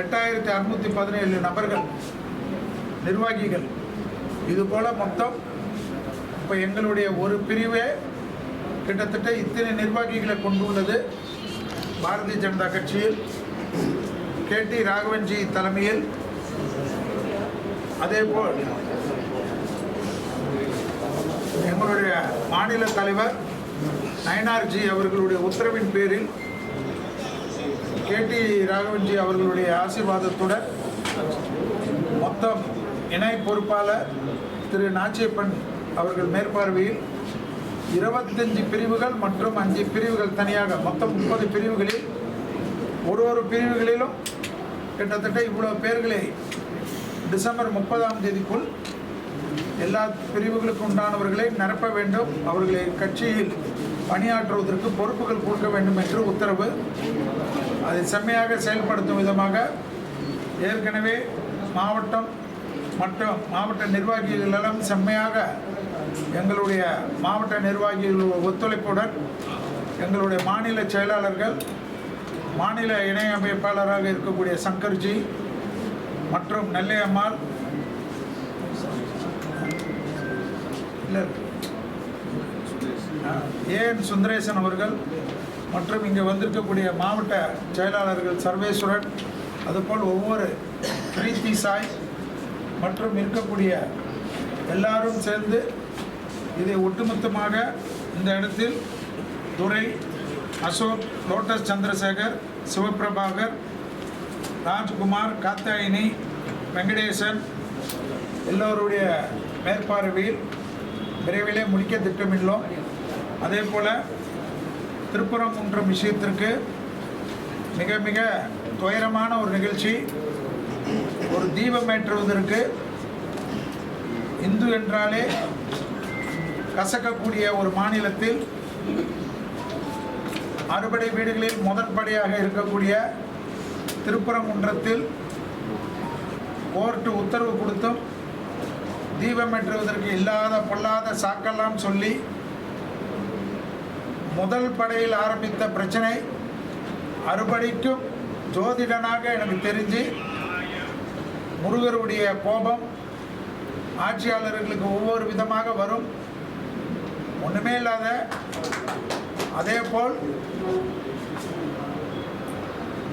எட்டாயிரத்தி அறுநூற்றி பதினேழு நபர்கள் நிர்வாகிகள். இதுபோல் மொத்தம் இப்போ எங்களுடைய ஒரு பிரிவே கிட்டத்தட்ட இத்தனை நிர்வாகிகளை கொண்டுள்ளது பாரதிய ஜனதா கட்சியில் கே டி ராகவன்ஜி தலைமையில். அதேபோல் எங்களுடைய மாநில தலைவர் நயனார்ஜி அவர்களுடைய உத்தரவின் பேரில் கே டி ராகவன்ஜி அவர்களுடைய ஆசீர்வாதத்துடன் மொத்தம் இணை பொறுப்பாளர் திரு நாச்சியப்பன் அவர்கள் மேற்பார்வையில் இருபத்தஞ்சு பிரிவுகள் மற்றும் அஞ்சு பிரிவுகள் தனியாக மொத்தம் முப்பது பிரிவுகளில் ஒரு ஒரு பிரிவுகளிலும் கிட்டத்தட்ட இவ்வளோ பேர்களை டிசம்பர் முப்பதாம் தேதிக்குள் எல்லா பிரிவுகளுக்கு உண்டானவர்களை நிரப்ப வேண்டும். அவர்களை கட்சியில் பணியாற்றுவதற்கு பொறுப்புகள் கொடுக்க வேண்டும் என்று உத்தரவு. அதை செம்மையாக செயல்படுத்தும் விதமாக ஏற்கனவே மாவட்டம் மற்றும் மாவட்ட நிர்வாகிகளெல்லாம் செம்மையாக எங்களுடைய மாவட்ட நிர்வாகிகள் ஒத்துழைப்புடன் எங்களுடைய மாநில செயலாளர்கள் மாநில இணையமைப்பாளராக இருக்கக்கூடிய சங்கர்ஜி மற்றும் நெல்லையம்மாள் இல்லை. ஏஎன் சுந்தரேசன் அவர்கள் மற்றும் இங்கே வந்திருக்கக்கூடிய மாவட்ட செயலாளர்கள் சர்வேஸ்வரன் அதுபோல் ஒவ்வொரு பிரீத்தி சாய் மற்றும் இருக்கக்கூடிய எல்லாரும் சேர்ந்து இதை ஒட்டுமொத்தமாக இந்த இடத்தில் துரை அசோக் லோட்டஸ் சந்திரசேகர் சிவபிரபாகர் ராஜ்குமார் காத்தாயினி வெங்கடேசன் எல்லோருடைய மேற்பார்வையில் விரைவிலே முடிக்க திட்டமிடலாம் அதே போல் திருப்பரங்குன்றம் விஷயத்திற்கு மிக மிக துயரமான ஒரு நிகழ்ச்சி. ஒரு தீபம் ஏற்றுவதற்கு இந்து என்றாலே கசக்கக்கூடிய ஒரு மாநிலத்தில் அறுபடை வீடுகளில் முதற்படையாக இருக்கக்கூடிய திருப்பரங்குன்றத்தில் கோர்ட்டு உத்தரவு கொடுத்தும் தீபம் ஏற்றுவதற்கு இல்லாத பொல்லாத சாக்கெல்லாம் சொல்லி முதல் படையில் ஆரம்பித்த பிரச்சனை அறுபடிக்கும் ஜோதிடனாக எனக்கு தெரிஞ்சு முருகருடைய கோபம் ஆட்சியாளர்களுக்கு ஒவ்வொரு விதமாக வரும். ஒன்றுமே இல்லாத அதே போல்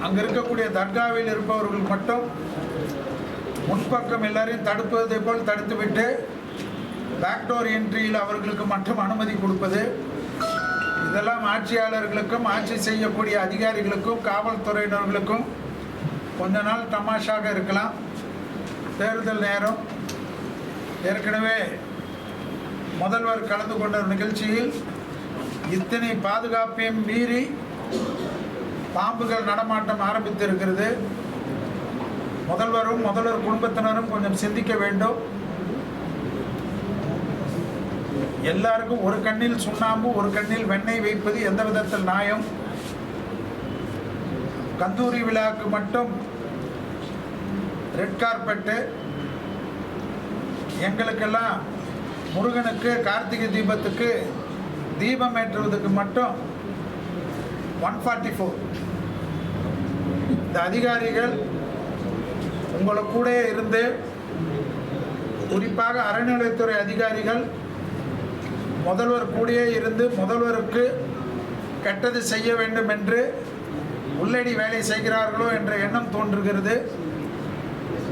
அங்கே இருக்கக்கூடிய தர்காவில் இருப்பவர்கள் மட்டும் முன்பக்கம் எல்லாரையும் தடுப்பதை போல் தடுத்துவிட்டு பேக்டோர் என்ட்ரியில் அவர்களுக்கு மட்டும் அனுமதி கொடுப்பது இதெல்லாம் ஆட்சியாளர்களுக்கும் ஆட்சி செய்யக்கூடிய அதிகாரிகளுக்கும் காவல்துறையினர்களுக்கும் கொஞ்ச நாள் தமாஷாக இருக்கலாம். தேர்தல் நேரம். ஏற்கனவே முதல்வர் கலந்து கொண்ட நிகழ்ச்சியில் இத்தனை பாதுகாப்பையும் மீறி பாம்புகள் நடமாட்டம் ஆரம்பித்திருக்கிறது. முதல்வரும் முதல்வர் குடும்பத்தினரும் கொஞ்சம் சிந்திக்க வேண்டும். எல்லாருக்கும் ஒரு கண்ணில் சுண்ணாம்பு ஒரு கண்ணில் வெண்ணெய் வைப்பது எந்த விதத்தில் நியாயம்? கந்தூரி விழாவுக்கு மட்டும் ரெட் கார்பெட்டு. எங்களுக்கெல்லாம் முருகனுக்கு கார்த்திகை தீபத்துக்கு தீபம் ஏற்றுவதற்கு மட்டும் ஒன் ஃபார்ட்டி ஃபோர் இந்த அதிகாரிகள் உங்களை கூட இருந்து குறிப்பாக அறநிலையத்துறை அதிகாரிகள் முதல்வர் கூடயே இருந்து முதல்வருக்கு கெட்டது செய்ய வேண்டும் என்று உள்ளடி வேலை செய்கிறார்களோ என்ற எண்ணம் தோன்றுகிறது.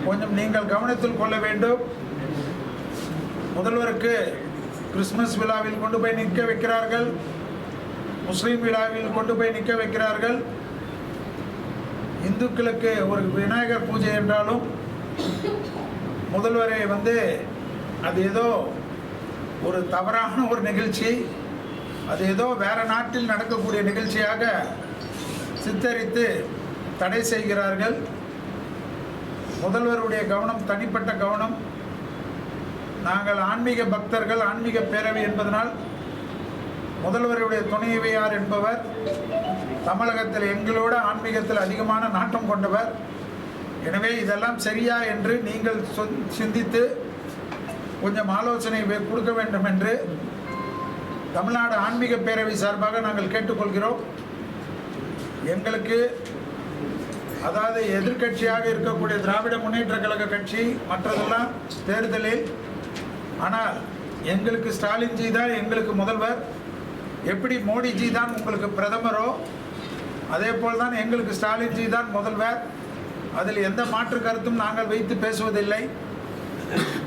கொஞ்சம் நீங்கள் கவனத்தில் கொள்ள வேண்டும். முதல்வருக்கு கிறிஸ்மஸ் விழாவில் கொண்டு போய் நிற்க வைக்கிறார்கள். முஸ்லீம் விழாவில் கொண்டு போய் நிற்க வைக்கிறார்கள். இந்துக்களுக்கு ஒரு விநாயகர் பூஜை என்றாலும் முதல்வரை வந்து அது ஏதோ ஒரு தவறான ஒரு நிகழ்ச்சி அது ஏதோ வேற நாட்டில் நடக்கக்கூடிய நிகழ்ச்சியாக சித்தரித்து தடை செய்கிறார்கள். முதல்வருடைய கவனம் தனிப்பட்ட கவனம். நாங்கள் ஆன்மீக பக்தர்கள் ஆன்மீக பேரவை என்பதனால் முதல்வருடைய துணைவியார் என்பவர் தமிழகத்தில் எங்களோட ஆன்மீகத்தில் அதிகமான நாட்டம் கொண்டவர். எனவே இதெல்லாம் சரியா என்று நீங்கள் சொ- சிந்தித்து கொஞ்சம் ஆலோசனை கொடுக்க வேண்டும் என்று தமிழ்நாடு ஆன்மீக பேரவை சார்பாக நாங்கள் கேட்டுக்கொள்கிறோம். எங்களுக்கு அதாவது எதிர்க்கட்சியாக இருக்கக்கூடிய திராவிட முன்னேற்ற கழக கட்சி மற்றதெல்லாம் தேர்தலில் ஆனால் எங்களுக்கு ஸ்டாலின்ஜி தான் எங்களுக்கு முதல்வர். எப்படி மோடிஜி தான் உங்களுக்கு பிரதமரோ அதே போல் தான் எங்களுக்கு ஸ்டாலின்ஜி தான் முதல்வர். அதில் எந்த மாற்று கருத்தும் நாங்கள் வைத்து பேசுவதில்லை.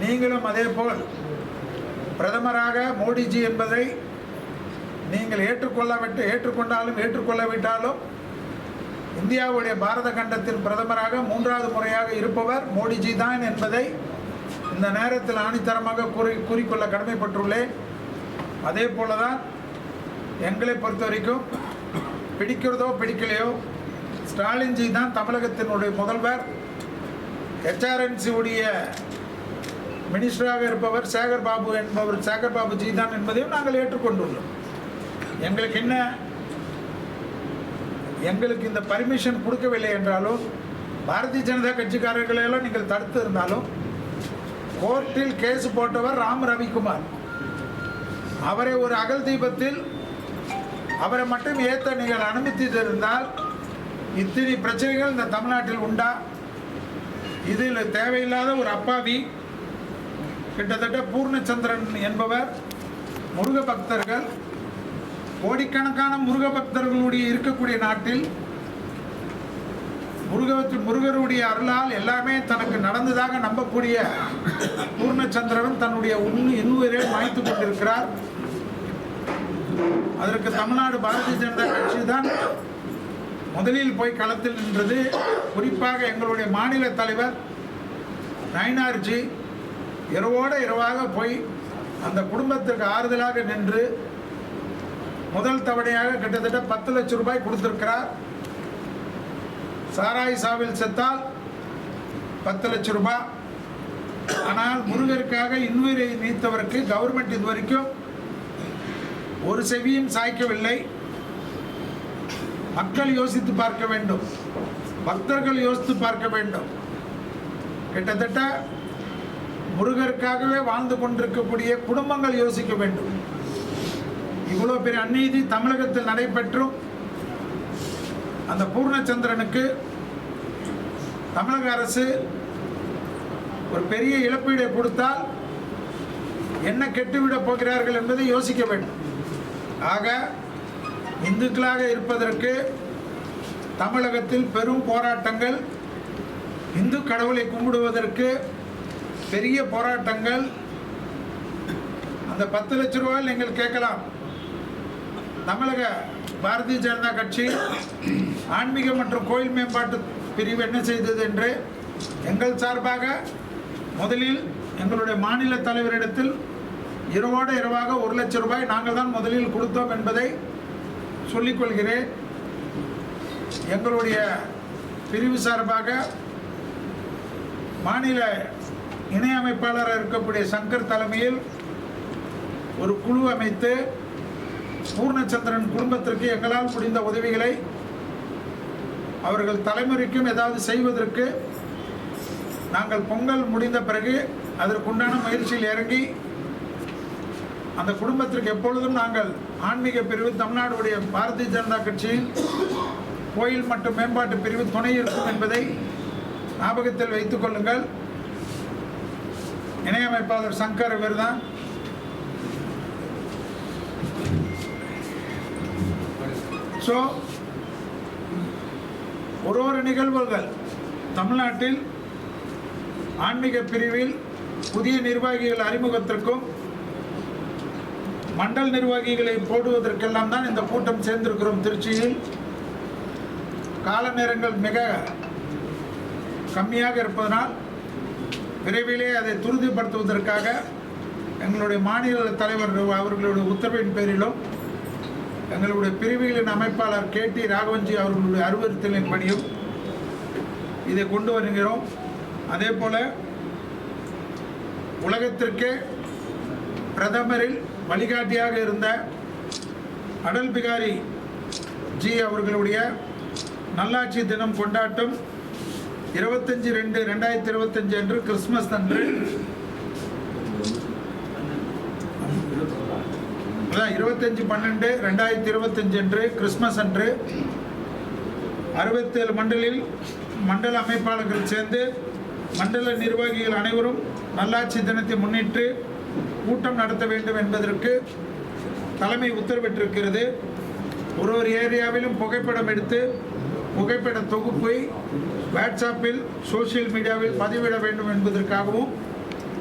நீங்களும் அதே போல் பிரதமராக மோடிஜி என்பதை நீங்கள் ஏற்றுக்கொள்ளாவிட்டு ஏற்றுக்கொண்டாலும் ஏற்றுக்கொள்ளாவிட்டாலும் இந்தியாவுடைய பாரத கண்டத்தின் பிரதமராக மூன்றாவது முறையாக இருப்பவர் மோடிஜி தான் என்பதை இந்த நேரத்தில் ஆணித்தரமாக கூறி கூறிக்கொள்ள கடமைப்பட்டுள்ளேன். அதே போல தான் எங்களை பொறுத்த வரைக்கும் பிடிக்கிறதோ பிடிக்கலையோ ஸ்டாலின்ஜி தான் தமிழகத்தினுடைய முதல்வர். ஹெச்ஆர்என்சியுடைய உடைய மினிஸ்டராக இருப்பவர் சேகர் பாபு என்பவர் சேகர் பாபு ஜி தான் என்பதையும் நாங்கள் ஏற்றுக்கொண்டுள்ளோம். எங்களுக்கு என்ன? எங்களுக்கு இந்த பர்மிஷன் கொடுக்கவில்லை என்றாலும் பாரதிய ஜனதா கட்சிக்காரர்களை எல்லாம் நீங்கள் தடுத்து இருந்தாலும் கோர்ட்டில் கேஸ் போட்டவர் ராம் ரவிக்குமார். அவரை ஒரு அகல் தீபத்தில் அவரை மட்டும் ஏற்ற நீங்கள் அனுமதித்திருந்தால் இத்தனை பிரச்சனைகள் இந்த தமிழ்நாட்டில் உண்டா? இதில் தேவையில்லாத ஒரு அப்பாவி கிட்டத்தட்ட பூர்ணச்சந்திரன் என்பவர் முருக பக்தர்கள் கோடிக்கணக்கான முருக பக்தர்களுடைய இருக்கக்கூடிய நாட்டில் முருகத்தில் முருகருடைய அருளால் எல்லாமே தனக்கு நடந்ததாக நம்பக்கூடிய பூர்ணச்சந்திரன் தன்னுடைய உண்மை இன்னுயிரை மாய்த்து கொண்டிருக்கிறார். அதற்கு தமிழ்நாடு பாரதிய ஜனதா கட்சி தான் முதலில் போய் களத்தில் நின்றது. குறிப்பாக எங்களுடைய மாநில தலைவர் நயினார்ஜி இரவோடு இரவாக போய் அந்த குடும்பத்திற்கு ஆறுதலாக நின்று முதல் தவணையாக கிட்டத்தட்ட பத்து லட்சம் ரூபாய் கொடுத்திருக்கிறார். சாராய் சாவில் செத்தால் பத்து லட்சம் ரூபாய் ஆனால் முருகருக்காக இன்னுயிரை நீத்தவருக்கு கவர்மெண்ட் இது வரைக்கும் ஒரு செவியும் சாய்க்கவில்லை. மக்கள் யோசித்து பார்க்க வேண்டும். பக்தர்கள் யோசித்து பார்க்க வேண்டும். கிட்டத்தட்ட முருகருக்காகவே வாழ்ந்து கொண்டிருக்கக்கூடிய குடும்பங்கள் யோசிக்க வேண்டும். இவ்வளோ பெரிய அநீதி தமிழகத்தில் நடைபெற்றும் அந்த பூர்ணச்சந்திரனுக்கு தமிழக அரசு ஒரு பெரிய இழப்பீடை கொடுத்தால் என்ன கெட்டுவிடப் போகிறார்கள் என்பதை யோசிக்க வேண்டும். ஆக இந்துக்களாக இருப்பதற்கு தமிழகத்தில் பெரும் போராட்டங்கள் இந்து கடவுளை கும்பிடுவதற்கு பெரிய போராட்டங்கள். அந்த பத்து லட்ச ரூபாயில் நீங்கள் கேட்கலாம். தமிழக பாரதிய ஜனதா கட்சி ஆன்மீக மற்றும் கோயில் மேம்பாட்டு பிரிவு என்ன செய்தது என்று எங்கள் சார்பாக முதலில் எங்களுடைய மாநில தலைவரிடத்தில் இரவோடு இரவாக ஒரு லட்சம் ரூபாய் நாங்கள் தான் முதலில் கொடுத்தோம் என்பதை சொல்லிக்கொள்கிறேன் எங்களுடைய பிரிவு சார்பாக மாநில இணையமைப்பாளராக இருக்கக்கூடிய சங்கர் தலைமையில் ஒரு குழு அமைத்து பூர்ணச்சந்திரன் குடும்பத்திற்கு எங்களால் முடிந்த உதவிகளை அவர்கள் தலைமுறைக்கும் ஏதாவது செய்வதற்கு நாங்கள் பொங்கல் முடிந்த பிறகு அதற்குண்டான முயற்சியில் இறங்கி அந்த குடும்பத்திற்கு எப்பொழுதும் நாங்கள் ஆன்மீக பிரிவு தமிழ்நாடுடைய பாரதிய ஜனதா கட்சியின் கோயில் மற்றும் மேம்பாட்டு பிரிவு துணை இருக்கும் என்பதை ஞாபகத்தில் வைத்துக் கொள்ளுங்கள். இணையமைப்பாளர் சங்கர் இவர்தான் ஸோ ஒரு ஒரு நிகழ்வுகள். தமிழ்நாட்டில் ஆன்மீக பிரிவில் புதிய நிர்வாகிகள் அறிமுகத்திற்கும் மண்டல் நிர்வாகிகளை போடுவதற்கெல்லாம் தான் இந்த கூட்டம் சேர்ந்திருக்கிறோம் திருச்சியில். கால நேரங்கள் மிக கம்மியாக இருப்பதனால் விரைவிலே அதை துரிதப்படுத்துவதற்காக எங்களுடைய மாநில தலைவர் அவர்களுடைய உத்தரவின் பேரிலும் எங்களுடைய பிரிவுகளின் அமைப்பாளர் கே டி ராகவன்ஜி அவர்களுடைய அறிவுறுத்தலின் படியும் இதை கொண்டு வருகிறோம். அதே போல உலகத்திற்கே பிரதமரில் வழிகாட்டியாக இருந்த அடல் பிகாரி ஜி அவர்களுடைய நல்லாட்சி தினம் கொண்டாட்டம் இருபத்தஞ்சி ரெண்டு ரெண்டாயிரத்தி இருபத்தஞ்சு அன்று கிறிஸ்மஸ் அன்று. அதான் இருபத்தஞ்சி பன்னெண்டு ரெண்டாயிரத்தி இருபத்தஞ்சு அன்று கிறிஸ்மஸ் அன்று. அறுபத்தேழு மண்டலில் மண்டல அமைப்பாளர்கள் சேர்ந்து மண்டல நிர்வாகிகள் அனைவரும் நல்லாட்சி தினத்தை முன்னிட்டு கூட்டம் நடத்த வேண்டும் என்பதற்கு தலைமை உத்தரவிட்டிருக்கிறது. ஒரு ஒரு ஏரியாவிலும் புகைப்படம் எடுத்து புகைப்பட தொகுப்பை வாட்ஸ்அப்பில் சோஷியல் மீடியாவில் பதிவிட வேண்டும் என்பதற்காகவும்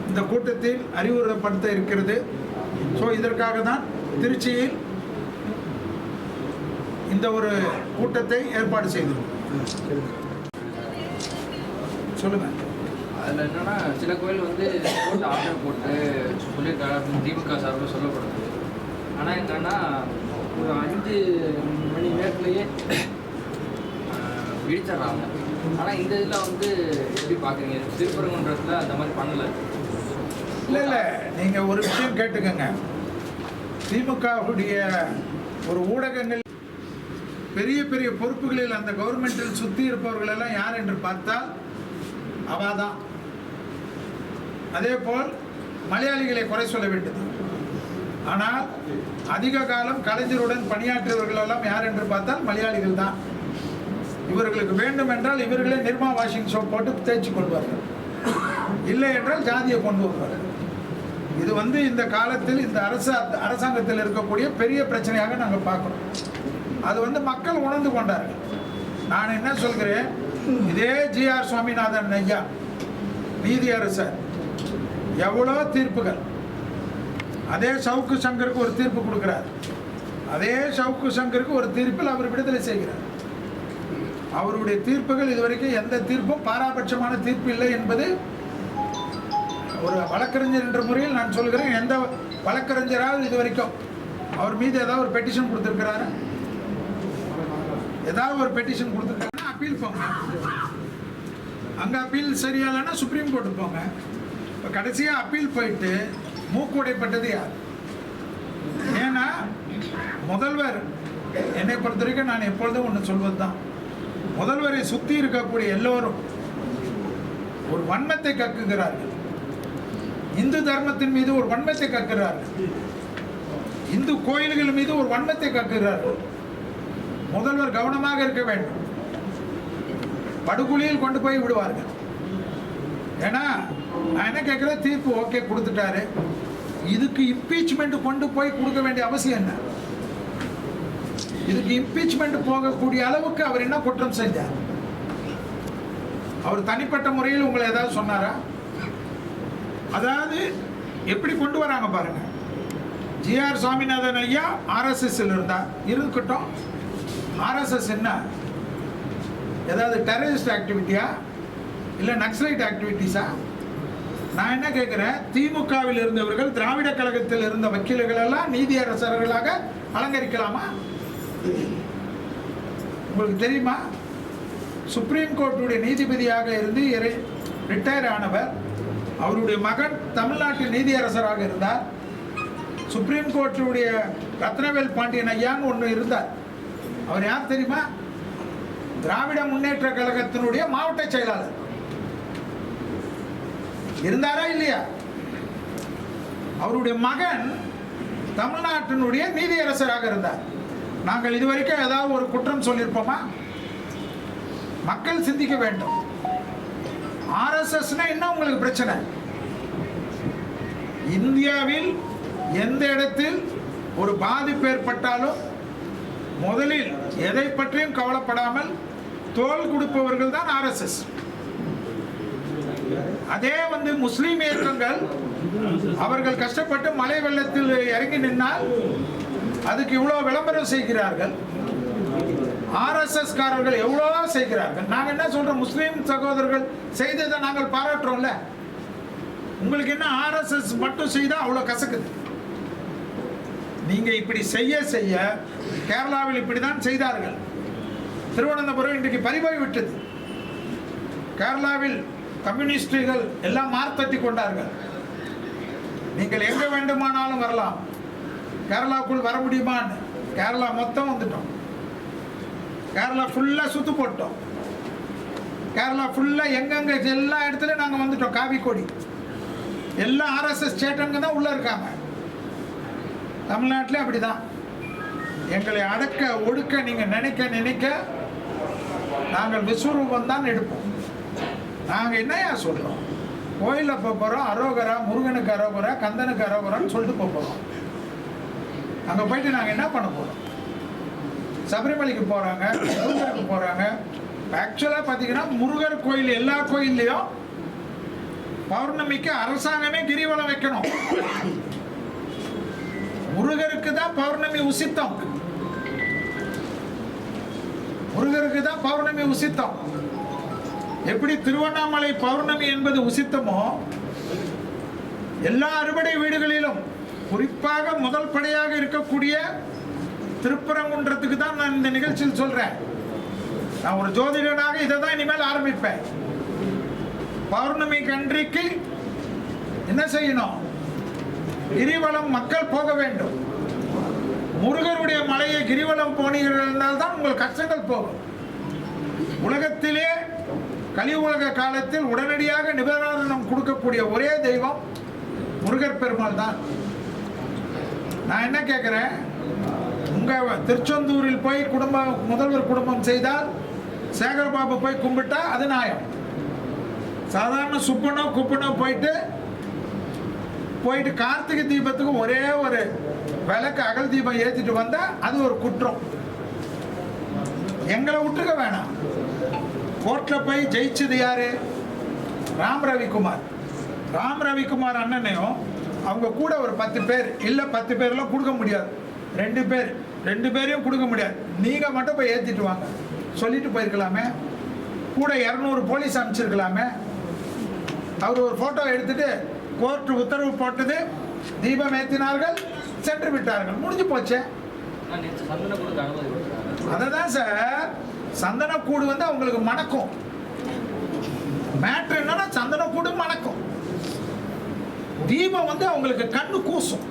இந்த கூட்டத்தில் அறிவுறுத்தப்படுத்த இருக்கிறது. ஸோ இதற்காக தான் திருச்சியில் இந்த ஒரு கூட்டத்தை ஏற்பாடு செய்தோம். சொல்லுங்க. அதில் என்னென்னா சில கோயில் வந்து போட்டு ஆர்டர் போட்டு சொல்லியிருக்காங்க அப்படின்னு திமுக சார்பில் சொல்லப்படுது. ஆனால் என்னென்னா ஒரு அஞ்சு மணி நேரத்துலேயே இடிச்சிடுறாங்க. ஆனால் இந்த இதில் வந்து எப்படி பார்க்குறீங்க திருப்பரங்குன்றத்தில் அந்த மாதிரி பண்ணலை. இல்லை இல்லை. நீங்கள் ஒரு விஷயம் கேட்டுக்கோங்க. திமுகவுடைய ஒரு ஊடகங்கள் பெரிய பெரிய பொறுப்புகளில் அந்த கவர்மெண்டில் சுற்றி இருப்பவர்கள் எல்லாம் யார் என்று பார்த்தால் அவாதான். அதே போல் மலையாளிகளை குறை சொல்ல வேண்டும். ஆனால் அதிக காலம் கலைஞருடன் பணியாற்றியவர்கள் எல்லாம் யார் என்று பார்த்தால் மலையாளிகள் தான். இவர்களுக்கு வேண்டும் என்றால் இவர்களே நிர்மா வாஷிங் சோப் போட்டு தேய்ச்சி கொள்வார்கள் இல்லை என்றால் ஜாதியை கொண்டு வருவார்கள் இது வந்து இந்த காலத்தில் இந்த அரச அரசாங்கத்தில் இருக்கக்கூடிய பெரிய பிரச்சனையாக நாங்கள் பார்க்குறோம். அது வந்து மக்கள் உணர்ந்து கொண்டார்கள். நான் என்ன சொல்கிறேன்? இதே ஜிஆர் சுவாமிநாதன் ஐயா நீதியரசர் எவ்வளோ தீர்ப்புகள். அதே சவுக்கு சங்கருக்கு ஒரு தீர்ப்பு கொடுக்கிறார். அதே சவுக்கு சங்கருக்கு ஒரு தீர்ப்பில் அவர் விடுதலை செய்கிறார். அவருடைய தீர்ப்புகள் இதுவரைக்கும் எந்த தீர்ப்பும் பாராபட்சமான தீர்ப்பு இல்லை என்பது ஒரு வழக்கறிஞர் என்ற முறையில் நான் சொல்கிறேன். எந்த வழக்கறிஞராவது இது வரைக்கும் அவர் மீது ஏதாவது ஒரு பெட்டிஷன் கொடுத்துருக்கிறாரு? ஏதாவது ஒரு பெட்டிஷன் கொடுத்துருக்காருன்னா அப்பீல் போங்க. அங்கே அப்பீல் சரியாலன்னா சுப்ரீம் கோர்ட்டு போங்க. இப்போ கடைசியாக அப்பீல் போயிட்டு மூக்குடைப்பட்டது யார்? ஏன்னா முதல்வர். என்னை பொறுத்த வரைக்கும் நான் எப்பொழுதும் ஒன்று சொல்வது தான் முதல்வரை சுற்றி இருக்கக்கூடிய எல்லோரும் ஒரு வன்மத்தை கக்குகிறார்கள். இந்து தர்மத்தின் மீது ஒரு வன்மத்தை கக்குகிறார்கள். இந்து கோயில்கள் மீது ஒரு வன்மத்தை கக்குகிறார்கள். முதல்வர் கவனமாக இருக்க வேண்டும். படுகொலியில் கொண்டு போய் விடுவார்கள். ஏன்னா நான் என்ன கேட்குறேன்? தீர்ப்பு ஓகே கொடுத்துட்டாரு. இதுக்கு இம்பீச்மெண்ட் கொண்டு போய் கொடுக்க வேண்டிய அவசியம் என்ன? இதுக்கு இம்பீச்மெண்ட் போகக்கூடிய அளவுக்கு அவர் என்ன குற்றம் செஞ்சார்? அவர் தனிப்பட்ட முறையில் உங்களை ஏதாவது சொன்னாரா? அதாவது எப்படி கொண்டு வராங்க பாருங்க. ஜிஆர் சுவாமிநாதன் ஐயா ஆர்எஸ்எஸ்ல இருந்தார் இருக்கட்டும். ஆர்எஸ்எஸ் என்ன? ஏதாவது டெரரிஸ்ட் ஆக்டிவிட்டியா இல்லை நக்சலைட் ஆக்டிவிட்டிஸா நான் என்ன கேட்குறேன் திமுகவில் இருந்தவர்கள் திராவிட கழகத்தில் இருந்த வக்கீல்கள் எல்லாம் நீதியரசர்களாக அலங்கரிக்கலாமா? உங்களுக்கு தெரியுமா? சுப்ரீம் கோர்ட்டுடைய நீதிபதியாக இருந்து ரிட்டையர் ஆனவர் அவருடைய மகன் தமிழ்நாட்டு நீதியரசராக இருந்தார். சுப்ரீம் கோர்ட்டுடைய ரத்னவேல் பாண்டியன் ஐயான்னு ஒன்று இருந்தார். அவர் யார் தெரியுமா? திராவிட முன்னேற்ற கழகத்தினுடைய மாவட்ட செயலாளர். இருந்தாரா இல்லையா? அவருடைய மகன் தமிழ்நாட்டினுடைய நீதியரசராக இருந்தார். நாங்கள் இதுவரைக்கும் ஏதாவது ஒரு குற்றம் சொல்லியிருப்போமா? மக்கள் சிந்திக்க வேண்டும். ஆர்எஸ்எஸ்னா என்ன உங்களுக்கு பிரச்சனை? இந்தியாவில் எந்த இடத்தில் ஒரு பாதிப்பு ஏற்பட்டாலும் முதலில் எதை பற்றியும் கவலைப்படாமல் தோல் கொடுப்பவர்கள் தான் ஆர்எஸ்எஸ். அதே வந்து முஸ்லீம் இயக்கங்கள் அவர்கள் கஷ்டப்பட்டு மழை வெள்ளத்தில் இறங்கி நின்னால் அதுக்கு இவ்வளோ விளம்பரம் செய்கிறார்கள். ஆர்எஸ்எஸ் காரர்கள் எவ்வளோ செய்கிறார்கள். நாங்கள் என்ன சொல்கிறோம் முஸ்லீம் சகோதரர்கள் செய்ததை நாங்கள் பாராட்டுறோம்ல. உங்களுக்கு என்ன ஆர்எஸ்எஸ் மட்டும் செய்தால் அவ்வளோ கசக்குது. நீங்கள் இப்படி செய்ய செய்ய கேரளாவில் இப்படி தான் செய்தார்கள். திருவனந்தபுரம் இன்றைக்கு பறிபோய் விட்டது. கேரளாவில் கம்யூனிஸ்டுகள் எல்லாம் மார்த்தட்டி கொண்டார்கள். நீங்கள் எங்கே வேண்டுமானாலும் வரலாம். கேரளாவுக்குள் வர முடியுமான்னு? கேரளா மொத்தம் வந்துட்டோம். கேரளா ஃபுல்லாக சுத்து போட்டோம். கேரளா ஃபுல்லாக எங்கெங்கே எல்லா இடத்துலையும் நாங்கள் வந்துட்டோம் காவிக்கொடி. எல்லா ஆர்எஸ்எஸ் ஸ்டேட்டங்க தான் உள்ளே இருக்காங்க. தமிழ்நாட்டிலே அப்படிதான். எங்களை அடக்க ஒடுக்க நீங்கள் நினைக்க நினைக்க நாங்கள் விஸ்வரூபம் தான் எடுப்போம். நாங்கள் என்னையா சொல்கிறோம் கோயிலில் போக போகிறோம் அரோகரா முருகனுக்கு அரோகரா கந்தனுக்கு அரோகரான்னு சொல்லிட்டு போகிறோம் அங்கே போயிட்டு நாங்கள் என்ன பண்ண போகிறோம் சபரிமலைக்கு போகிறாங்க முருகருக்கு போகிறாங்க ஆக்சுவலாக பார்த்தீங்கன்னா முருகர் கோயில் எல்லா கோயில்லையும் பௌர்ணமிக்கு அரசாங்கமே கிரிவலம் வைக்கணும். முருகருக்கு தான் பௌர்ணமி உசித்தம். முருகருக்கு தான் பௌர்ணமி உசித்தம். எப்படி திருவண்ணாமலை பௌர்ணமி என்பது உசித்தமோ எல்லா அறுவடை வீடுகளிலும் குறிப்பாக முதல் படையாக இருக்கக்கூடிய திருப்பரங்குன்றத்துக்கு தான் நான் இந்த நிகழ்ச்சியில் சொல்றேன். நான் ஒரு ஜோதிடனாக இதை தான் இனிமேல் ஆரம்பிப்பேன். பௌர்ணமி கன்றிக்கு என்ன செய்யணும்? கிரிவலம் மக்கள் போக வேண்டும். முருகருடைய மலையை கிரிவலம் போனீர்கள் தான் உங்கள் கஷ்டங்கள் போகும். உலகத்திலே கலி உலக காலத்தில் உடனடியாக நிவாரணம் கொடுக்கக்கூடிய ஒரே தெய்வம் முருகர் பெருமாள் தான். நான் என்ன கேட்குறேன் உங்கள் திருச்செந்தூரில் போய் குடும்பம் முதல்வர் குடும்பம் செய்தால் சேகரபாபு போய் கும்பிட்டா அது நியாயம். சாதாரண சுப்பனோ குப்பனோ போயிட்டு போயிட்டு கார்த்திகை தீபத்துக்கு ஒரே ஒரு விளக்கு அகல் தீபம் ஏற்றிட்டு வந்தால் அது ஒரு குற்றம். எங்களை விட்டுருக்க வேணாம். கோர்ட்டில் போய் ஜெயிச்சது யாரு? ராம் ரவிக்குமார். ராம் ரவிக்குமார் அண்ணனையும் அவங்க கூட ஒரு பத்து பேர் இல்லை பத்து பேர்லாம் கொடுக்க முடியாது. ரெண்டு பேர் ரெண்டு பேரையும் கொடுக்க முடியாது. நீங்கள் மட்டும் போய் ஏற்றிட்டு வாங்க. சொல்லிட்டு போயிருக்கலாமே. கூட இரநூறு போலீஸ் அனுப்பிச்சிருக்கலாமே. அவர் ஒரு ஃபோட்டோ எடுத்துட்டு கோர்ட் உத்தரவு போட்டது தீபம் ஏற்றினார்கள் சென்று விட்டார்கள். முடிஞ்சு போச்சே. அதை தான் சார். சந்தனக்கூடு வந்து அவங்களுக்கு மணக்கும். மேட்ரு என்னன்னா சந்தனக்கூடு மணக்கும். தீபம் வந்து அவங்களுக்கு கண்ணு கூசும்.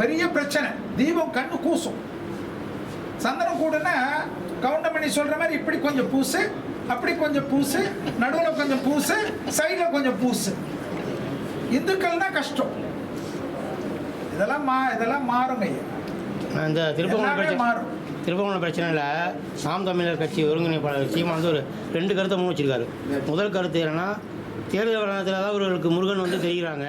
பெரிய பிரச்சனை. தீபம் கண்ணு கூசும். சந்தனக்கூடுன்னா கவுண்டமணி சொல்ற மாதிரி இப்படி கொஞ்சம் பூசு அப்படி கொஞ்சம் பூசு நடுவில் கொஞ்சம் பூசு சைடில் கொஞ்சம் பூசு. இந்துக்கள்னா கஷ்டம். இதெல்லாம் மா இதெல்லாம் மாறுங்க ஐயா. இந்த பிரச்சனை மாறும். திருப்பங்குளம் பிரச்சனையில் நாம் தமிழர் கட்சி ஒருங்கிணைப்பாளர் சீமான் வந்து ஒரு ரெண்டு கருத்தை முன் வச்சிருக்காரு. முதல் கருத்து என்னன்னா தேர்தல் வரணத்தில் தான் அவர்களுக்கு முருகன் வந்து தெரிகிறாங்க.